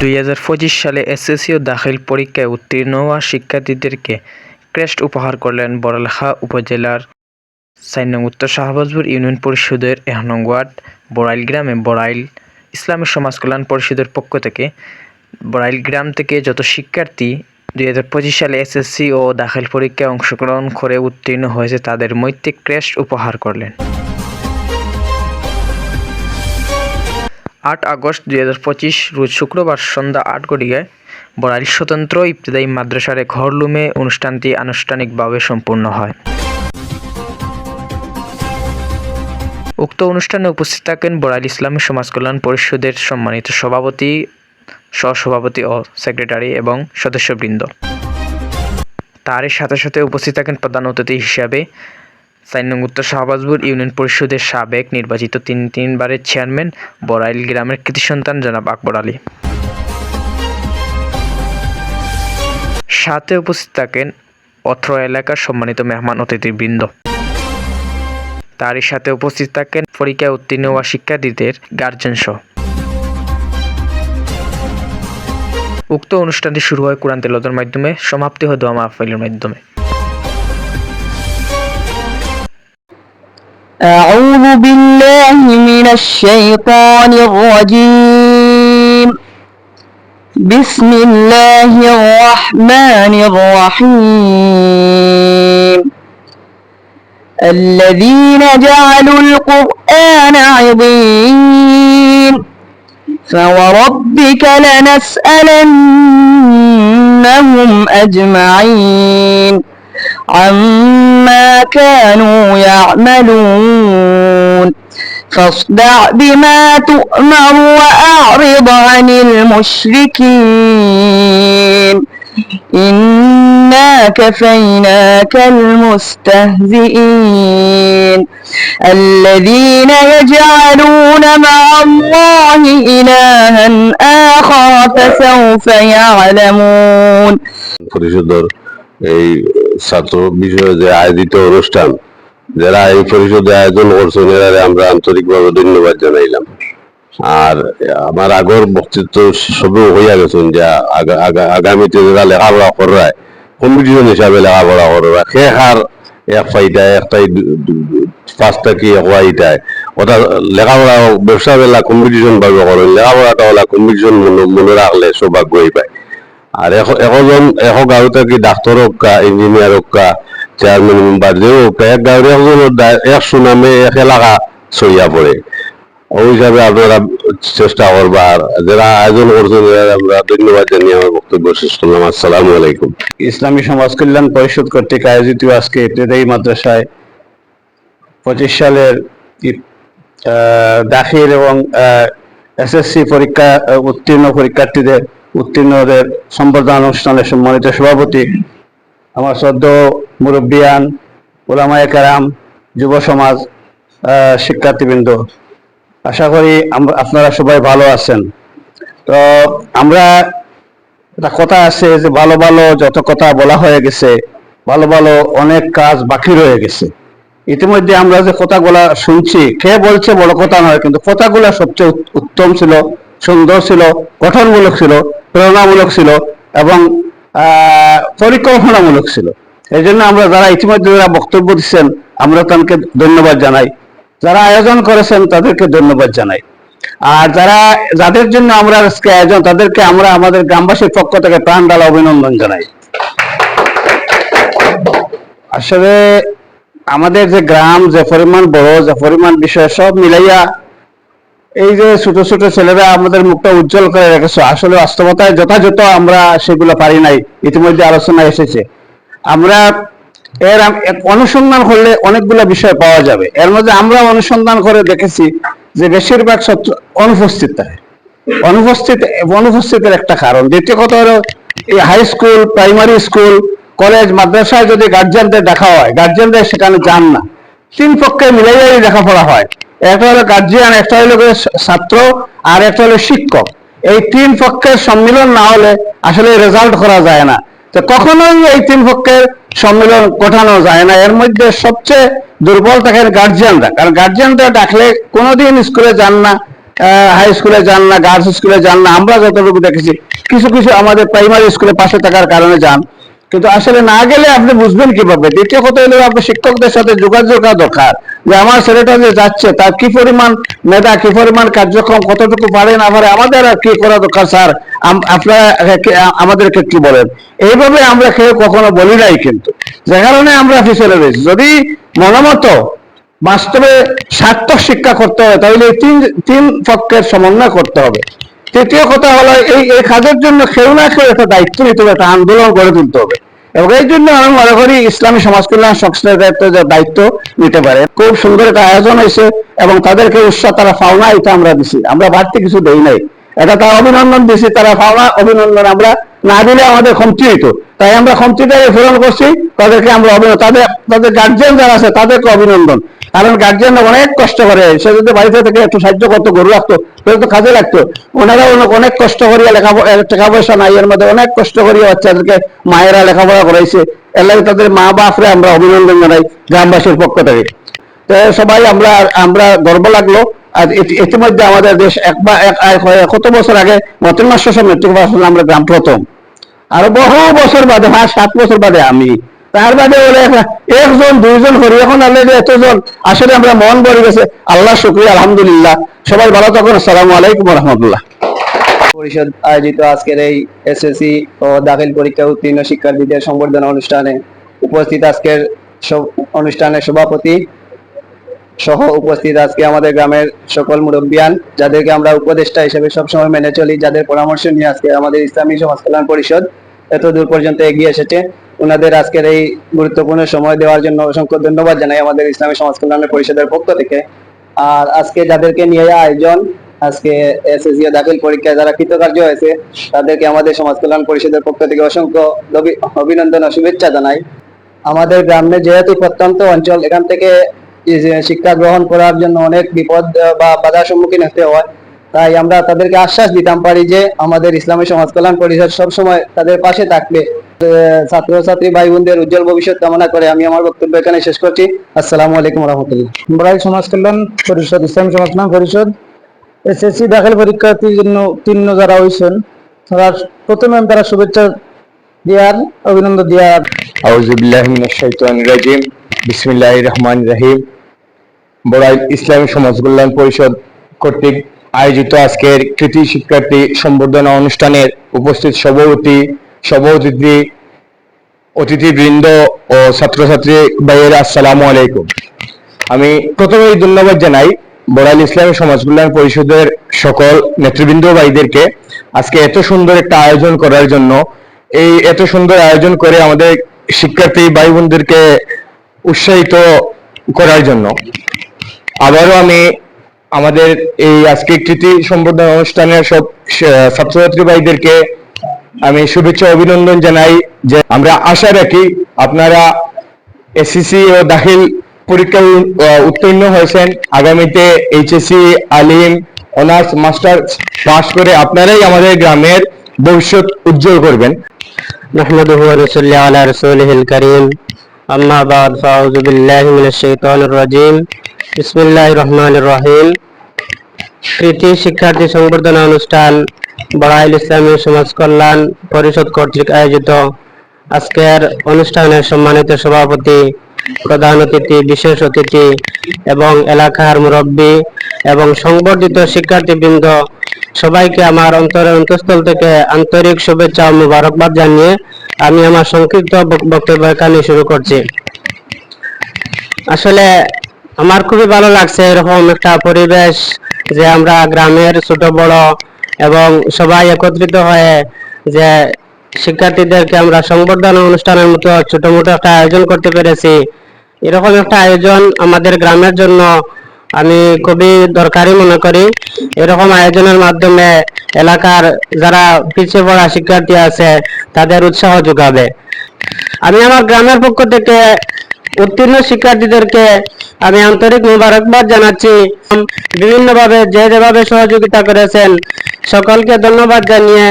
দুই হাজার পঁচিশ সালে এসএসসি ও দাখিল পরীক্ষায় উত্তীর্ণ হওয়া শিক্ষার্থীদেরকে ক্রেস্ট উপহার করলেন বড়লেখা উপজেলার চার নং উত্তর শাহবাজপুর ইউনিয়ন পরিষদের এক নং ওয়ার্ড, বড়াইল গ্রামে বড়াইল ইসলামী সমাজ কল্যাণ পরিষদের পক্ষ থেকে। বড়াইল গ্রাম থেকে যত শিক্ষার্থী দুই হাজার পঁচিশ সালে এসএসসি ও দাখিল পরীক্ষায় অংশগ্রহণ করে উত্তীর্ণ হয়েছে তাদের মৈত্রিক ক্রেস্ট উপহার করলেন। আট আগস্ট দুই হাজার পঁচিশ, রোজ শুক্রবার সন্ধ্যা আট ঘটিকায় বড়াইল স্বতন্ত্র ইবতদায়ী মাদ্রাসার এক হরলুমে অনুষ্ঠানটি আনুষ্ঠানিকভাবে সম্পূর্ণ হয়। উক্ত অনুষ্ঠানে উপস্থিত থাকেন বড়াইল ইসলামী সমাজ কল্যাণ পরিষদের সম্মানিত সভাপতি, সহসভাপতি ও সেক্রেটারি এবং সদস্যবৃন্দ। তারই সাথে সাথে উপস্থিত থাকেন প্রধান অতিথি হিসাবে চার নং উত্তর শাহবাজপুর ইউনিয়ন পরিষদের সাবেক নির্বাচিত তিন তিনবারের চেয়ারম্যান বড়াইল গ্রামের কৃতি সন্তান জনাব আকবর আলী। সাথে উপস্থিত থাকেন অত্র এলাকার সম্মানিত মেহমান অতিথিবৃন্দ। তারই সাথে উপস্থিত থাকেন পরীক্ষায় উত্তীর্ণ হওয়া শিক্ষার্থীদের গার্জেন সহ। উক্ত অনুষ্ঠানটি শুরু হয় কোরআন তেলাওয়াতের মাধ্যমে, সমাপ্তি হয় দোয়া মাহফিলের মাধ্যমে। أعوذ بالله من الشيطان الرجيم. بسم الله الرحمن الرحيم. الذين جعلوا القرآن عظيم. فوربك لنسألنهم أجمعين. عما كانوا يعملون فاصدع بما تؤمر وأعرض عن المشركين إنا كفيناك المستهزئين الذين يجعلون مع الله إلها آخر فسوف يعلمون এই ছাত্র বিষয়ে যে আয়োজিত অনুষ্ঠান, যারা এই পরিষদে আয়োজন করছেন এরা আমরা আন্তরিকভাবে ধন্যবাদ জানাইলাম। আর আমার আগর বক্তৃত্ব সবে হইয়া গেছেন যে আগা- আগা- আগামীতে যারা লেখাপড়া করায় কম্পিটিশন হিসাবে লেখাপড়া করা সে হার এক ফাইটায় একটাই পাঁচটা কি এক ওয়াইটায় ওটা লেখাপড়া, ব্যবসা বেলা কম্পিটিশন ভাবে করেন, লেখাপড়াটা ওলা কম্পিটিশন মনে রাখলে সৌভাগ্যই পায় আর এখ- এখন এশ গাঁও থাকি ডাক্তার হোকা ইঞ্জিনিয়ার হোকা চেয়ারম্যান মেম্বার এক গাঁৱৰ একজনের এক সুনামে এক এলাকা ছড়িয়া ওই হিসাবে আপনারা চেষ্টা করবার যারা আয়োজন করছেন আমরা ধন্যবাদ জানিয়ে আমার বক্তব্য শেষ করলাম আসসালামু আলাইকুম। ইসলামী সমাজ কল্যাণ পরিষদ কর্তৃক আয়োজিত আজকে ইবতেদায়ী মাদ্রাসায় পঁচিশ সালের দাখিল এবং এসএসসি পরীক্ষা উত্তীর্ণ পরীক্ষার্থীদের উত্তীর্ণদের সম্বর্ধনা অনুষ্ঠানের সম্মানিত সভাপতি, আমার সদ্য মুরব্বিয়ান, ওলামায়ে কারাম, যুব সমাজ শিক্ষার্থীবৃন্দ। আশা করি আপনারা সবাই ভালো আছেন। তো আমরা একটা কথা আছে যে ভালো ভালো যত কথা বলা হয়ে গেছে, ভালো ভালো অনেক কাজ বাকি রয়ে গেছে। ইতিমধ্যে আমরা যে কথাগুলা শুনছি, কে বলছে বড় কথা নয়, কিন্তু কথাগুলা সবচেয়ে উত- উত্তম ছিল সুন্দর ছিল, গঠনমূলক ছিল, প্রেরণামূলক ছিল এবং পরিকল্পনামূলক ছিল। এই জন্য আমরা যারা ইতিমধ্যে যারা বক্তব্য দিচ্ছেন, আমরা তাদেরকে ধন্যবাদ জানাই। যারা আয়োজন করেছেন, তাদেরকে ধন্যবাদ জানাই। আর যারা, যাদের জন্য আমরা আজকে আয়োজন, তাদেরকে আমরা আমাদের গ্রামবাসীর পক্ষ থেকে প্রাণ ডালা অভিনন্দন জানাই। আসলে আমাদের যে গ্রাম, যে পরিমাণ বড়, যে পরিমাণ বিষয়, সব মিলাইয়া এই যে ছোট ছোট ছেলেরা আমাদের মুখটা উজ্জ্বল করে রেখেছে, আসলে বাস্তবতায় যথাযথ আমরা সেগুলো পারি নাই, ইতিমধ্যে আলোচনা এসেছে। আমরা এর অনুসন্ধান করলে অনেকগুলো বিষয় পাওয়া যাবে। এর মধ্যে আমরা অনুসন্ধান করে দেখেছি যে বেশিরভাগ ছাত্র অনুপস্থিত থাকে। অনুপস্থিত, অনুপস্থিতের একটা কারণ। দ্বিতীয় কথা হলো, এই high school primary school college মাদ্রাসায় যদি গার্জিয়ানদের দেখা হয় গার্জিয়ানদের সেখানে যান না। তিন পক্ষে মিলাইয়াই লেখাপড়া হয়। একটা হলো গার্জিয়ান একটা হলো ছাত্র, আর একটা হলো শিক্ষক। এই তিন পক্ষের সম্মিলন না হলে আসলে রেজাল্ট করা যায় না। তো কখনোই এই তিন পক্ষের সম্মিলন ঘটানো যায় না। এর মধ্যে সবচেয়ে দুর্বল থাকেন গার্জিয়ানরা কারণ গার্জিয়ানরা ডাকলে কোনোদিন স্কুলে যান না হাই স্কুলে যান না গার্লস স্কুলে যান না। আমরা যতটুকু দেখেছি, কিছু কিছু আমাদের প্রাইমারি স্কুলে পাশে থাকার কারণে যান। কিন্তু আসলে না গেলে আপনি বুঝবেন কীভাবে? দ্বিতীয় কথা হলো আপনার শিক্ষকদের সাথে যোগাযোগ করা দরকার। যে আমার ছেলেটা যে যাচ্ছে, তার কি পরিমাণ মেধা, কি পরিমাণ কার্যক্রম, কতটুকু পারে না পারে, আমাদের আর কি করা দরকার, স্যার? আপনারা আমাদেরকে কি বলেন? এইভাবে আমরা কেউ কখনো বলি নাই কিন্তু। যে কারণে আমরা পিছনে রয়েছি যদি মনোমতো বাস্তবে সার্থক শিক্ষা করতে হবে তাহলে তিন তিন পক্ষের সমন্বয় করতে হবে। তৃতীয় কথা হলো, এই এই কাজের জন্য কেউ না কেউ একটা দায়িত্ব নিতে হবে, একটা আন্দোলন গড়ে তুলতে হবে। এবং এই জন্য আমি মনে করি ইসলামী সমাজ কল্যাণ সংস্থার দায়িত্ব নিতে পারে। খুব সুন্দর একটা আয়োজন হয়েছে এবং তাদেরকে উৎসাহ, তারা পাওনা এটা আমরা দিছি। আমরা বাড়তি কিছু দেই নাই। এটা তারা অভিনন্দন দিছি, তারা পাওনা, অভিনন্দন আমরা না দিলে আমাদের ক্ষমতি হইতো। তাই আমরা ক্ষমতিটাকে পূরণ করছি, তাদেরকে আমরা অভিনন্দন তাদের তাদের গার্জিয়ান যারা আছে, তাদেরকে অভিনন্দন। কারণ গার্জিয়ানরা অনেক কষ্ট করে। সে যদি বাড়িতে থেকে একটু সাহায্য করতো, গরু রাখতো, তাহলে তো কাজে লাগতো। ওনারা অনেক- কষ্ট করিয়া লেখা টাকা পয়সা নাই, এর মধ্যে অনেক কষ্ট করিয়া বাচ্চাদেরকে মায়েরা লেখাপড়া করাইছে। লাগে তাদের মা বাপরে আমরা অভিনন্দন জানাই গ্রামবাসীর পক্ষ থেকে। তো সবাই আমরা আমরা গর্ব লাগল। আর ইতিমধ্যে আমাদের দেশ এক- এক- কত বছর আগে মতন মাস মেট্রিক পাস আমরা গ্রাম প্রথম। আর বহু বছর বাদে পাঁচ সাত বছর বাদে আমি তার বাদে বলে একজন, দুইজন করি এখন যে এতজন, আসলে আমরা মন ভরে গেছে, আল্লাহ শুক্রিয়া, আলহামদুলিল্লাহ। সবাই ভালো থাকুন, আসসালামু আলাইকুম রহমতুল্লাহ পরিষদ আয়োজিত আজকের এই এসএসসি ও দাখিল পরীক্ষা উত্তীর্ণ শিক্ষার্থীদের সংবর্ধনা অনুষ্ঠানে উপস্থিত আজকের অনুষ্ঠানের সভাপতি সহ উপস্থিত আজকে আমাদের গ্রামের সকল মুরব্বিয়ান, যাদেরকে আমরা উপদেষ্টা হিসেবে সবসময় মেনে চলি, যাদের পরামর্শ নিয়ে আজকে আমাদের ইসলামী সমাজ কল্যাণ পরিষদ এত দূর পর্যন্ত এগিয়ে এসেছে। ওনাদের আজকের এই গুরুত্বপূর্ণ সময় দেওয়ার জন্য অসংখ্য ধন্যবাদ জানাই আমাদের ইসলামী সমাজ কল্যাণ পরিষদের পক্ষ থেকে। আর আজকে যাদেরকে নিয়ে আয়োজন, আজকে এসএসসি দাখিল পরীক্ষায় যারা কৃতকার্য হয়েছে, তাদেরকে আমাদের সমাজ কল্যাণ পরিষদের পক্ষ থেকে অসংখ্য অভিনন্দন ও শুভেচ্ছা জানাই। আমাদের গ্রামে যেহেতু প্রত্যন্ত অঞ্চল, এখান থেকে শিক্ষা গ্রহণ করার জন্য অনেক বিপদ বা বাধার সম্মুখীন হতে হয়। তাই আমরা তাদেরকে আশ্বাস দিতাম পারি যে আমাদের ইসলামী সমাজ কল্যাণ পরিষদ সবসময় তাদের পাশে থাকবে। ছাত্র ছাত্রী ভাই বোনদের উজ্জ্বল ভবিষ্যৎ কামনা করে আমি আমার বক্তব্য এখানে শেষ করছি। আসসালামু আলাইকুম রহমতুল্লাহ। বড়াই সমাজ কল্যাণ পরিষদ ইসলামী সমাজ কল্যাণ পরিষদ এসএসসি দাখিল পরীক্ষার্থীর জন্য উত্তীর্ণ যারা হয়েছেন তারা প্রথমে আমি তারা শুভেচ্ছা দেওয়ার অভিনন্দন দেওয়ার। আউজুবিল্লাহ মিনাশ শাইতানির রাজিম বিসমিল্লাহির রহমানির রহিম। বড়াই ইসলামী সমাজ কল্যাণ পরিষদ কর্তৃক আয়োজিত আজকের কৃতি শিক্ষার্থী সম্বর্ধনা অনুষ্ঠানের উপস্থিত সভাপতি সভাপতি অতিথিবৃন্দ ও ছাত্রছাত্রী ভাইয়ের, আসসালামু আলাইকুম। আমি প্রথমেই ধন্যবাদ জানাই বড়াল ইসলামী সমাজ কল্যাণ পরিষদের সকল নেতৃবৃন্দ ভাইদেরকে আজকে এত সুন্দর একটা আয়োজন করার জন্য। এই এত সুন্দর আয়োজন করে আমাদের শিক্ষার্থী ভাই বোনদেরকে উৎসাহিত করার জন্য। আবারও আমি আমাদের এই আজকে কৃতি সম্বর্ধনা অনুষ্ঠানের সব স- ছাত্রছাত্রী ভাইদেরকে আমি শুভেচ্ছা ও অভিনন্দন জানাই যে আমরা আশা রাখি আপনারা এসএসসি ও দাখিল পরীক্ষায় উ- আহ, উত্তীর্ণ হয়েছেন আগামীতে এইচএসসি আলিম অনার্স মাস্টার পাস করে আপনারাই আমাদের গ্রামের ভবিষ্যৎ উজ্জ্বল করবেন نحمده ونصلي على رسوله الكريم أما بعد فأعوذ بالله من الشيطان الرجيم বিসমুল্লাহ রহমান রহিম কৃতি, শিক্ষার্থী, সংবর্ধনা অনুষ্ঠান, বড়াইল ইসলামী সমাজ কল্যাণ পরিষদ কর্তৃক আয়োজিত। আজকের অনুষ্ঠানের সম্মানিত সভাপতি, প্রধান অতিথি, বিশেষ অতিথি এবং এলাকার মুরব্বী এবং সংবর্ধিত শিক্ষার্থীবৃন্দ, সবাইকে আমার অন্তরের অন্তঃস্থল থেকে আন্তরিক শুভেচ্ছা ও মুবারকবাদ জানিয়ে আমি আমার সংক্ষিপ্ত বক্তব্য এখানে শুরু করছি। আসলে আমার খুবই ভালো লাগছে এরকম একটা পরিবেশ যে আমরা গ্রামের ছোট, বড় এবং সবাই একত্রিত হয়ে যে শিক্ষার্থীদেরকে আমরা সংবর্ধনা অনুষ্ঠানের মতো ছোট মোটো একটা আয়োজন করতে পেরেছি। এরকম একটা আয়োজন আমাদের গ্রামের জন্য আমি খুবই দরকারি মনে করি। এরকম আয়োজনের মাধ্যমে এলাকার যারা পিছিয়ে পড়া শিক্ষার্থী আছে, তাদের উৎসাহ যোগাবে। আমি আমার গ্রামের পক্ষ থেকে উত্তীর্ণ শিক্ষার্থীদেরকে আমি আন্তরিক মোবারকবাদ জানাচ্ছি। বিভিন্নভাবে, যে যেভাবে সহযোগিতা করেছেন, সকলকে ধন্যবাদ জানিয়ে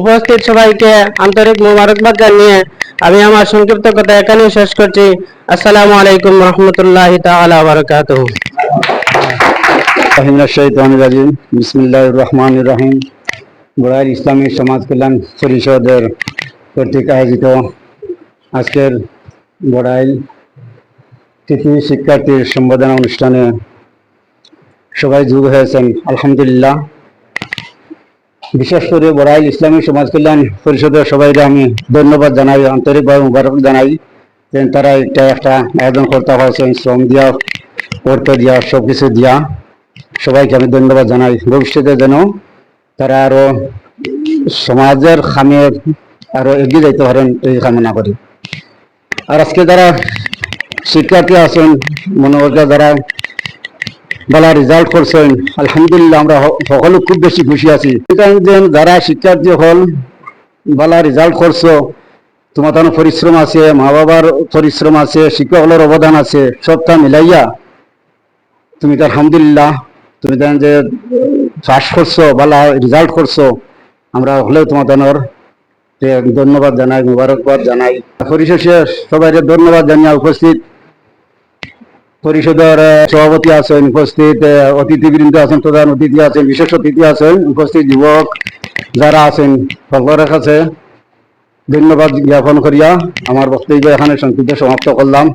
উপস্থিত সবাইকে আন্তরিক মোবারকবাদ জানিয়ে আমি আমার সংক্ষিপ্ত কথা এখানে শেষ করছি। আসসালামু আলাইকুম রহমতুল্লাহ বিসমিল্লাহ রহমান রহিম। বড়াইল ইসলামী সমাজ কল্যাণ পরিষদের কর্তৃক আয়োজিত আজকের বড়াইল কৃতি শিক্ষার্থীর সম্বোধনা অনুষ্ঠানে সবাই যোগ হয়েছেন, আলহামদুলিল্লাহ। বিশেষ করে বড়াইল ইসলামী সমাজ কল্যাণ পরিষদের সবাইকে আমি ধন্যবাদ জানাই আন্তরিকভাবে মুবারক জানাই তারা এটা একটা আয়োজন করতে হয়েছেন, শ্রম দিয়া অর্থ দিয়া সব কিছু দিয়া। সবাইকে আমি ধন্যবাদ জানাই। ভবিষ্যতে যেন তারা আরও সমাজের খামে আরও এগিয়ে যাইতে পারেন, এই কামনা করি। আর আজকে যারা শিক্ষার্থী আছেন মনে হচ্ছে যারা ভালো রেজাল্ট করছেন। আলহামদুলিল্লাহ আমরা সকলে খুব বেশি খুশি আছি। যারা শিক্ষার্থী হল ভালো রেজাল্ট করছ, তোমার পরিশ্রম আছে মা বাবার পরিশ্রম আছে শিক্ষকদের অবদান আছে সবটা মিলাইয়া তুমি তো আলহামদুলিল্লাহ, তুমি জানেন যে পাস করছ ভালো রেজাল্ট করছ, আমরা হলেও তোমার জানোর ধন্যবাদ জানাই, মুবারকবাদ জানাই। পরিশেষে সবাই ধন্যবাদ জানিয়ে উপস্থিত। পরিষদের সভাপতি আছেন, উপস্থিত অতিথিবৃন্দ আছেন, প্রধান অতিথি আছেন, বিশেষ অতিথি আছেন, উপস্থিত যুবক যারা আছেন, সকলের কাছে ধন্যবাদ জ্ঞাপন করিয়া আমার বক্তব্য এখানে সংক্ষিপ্ত সমাপ্ত করলাম।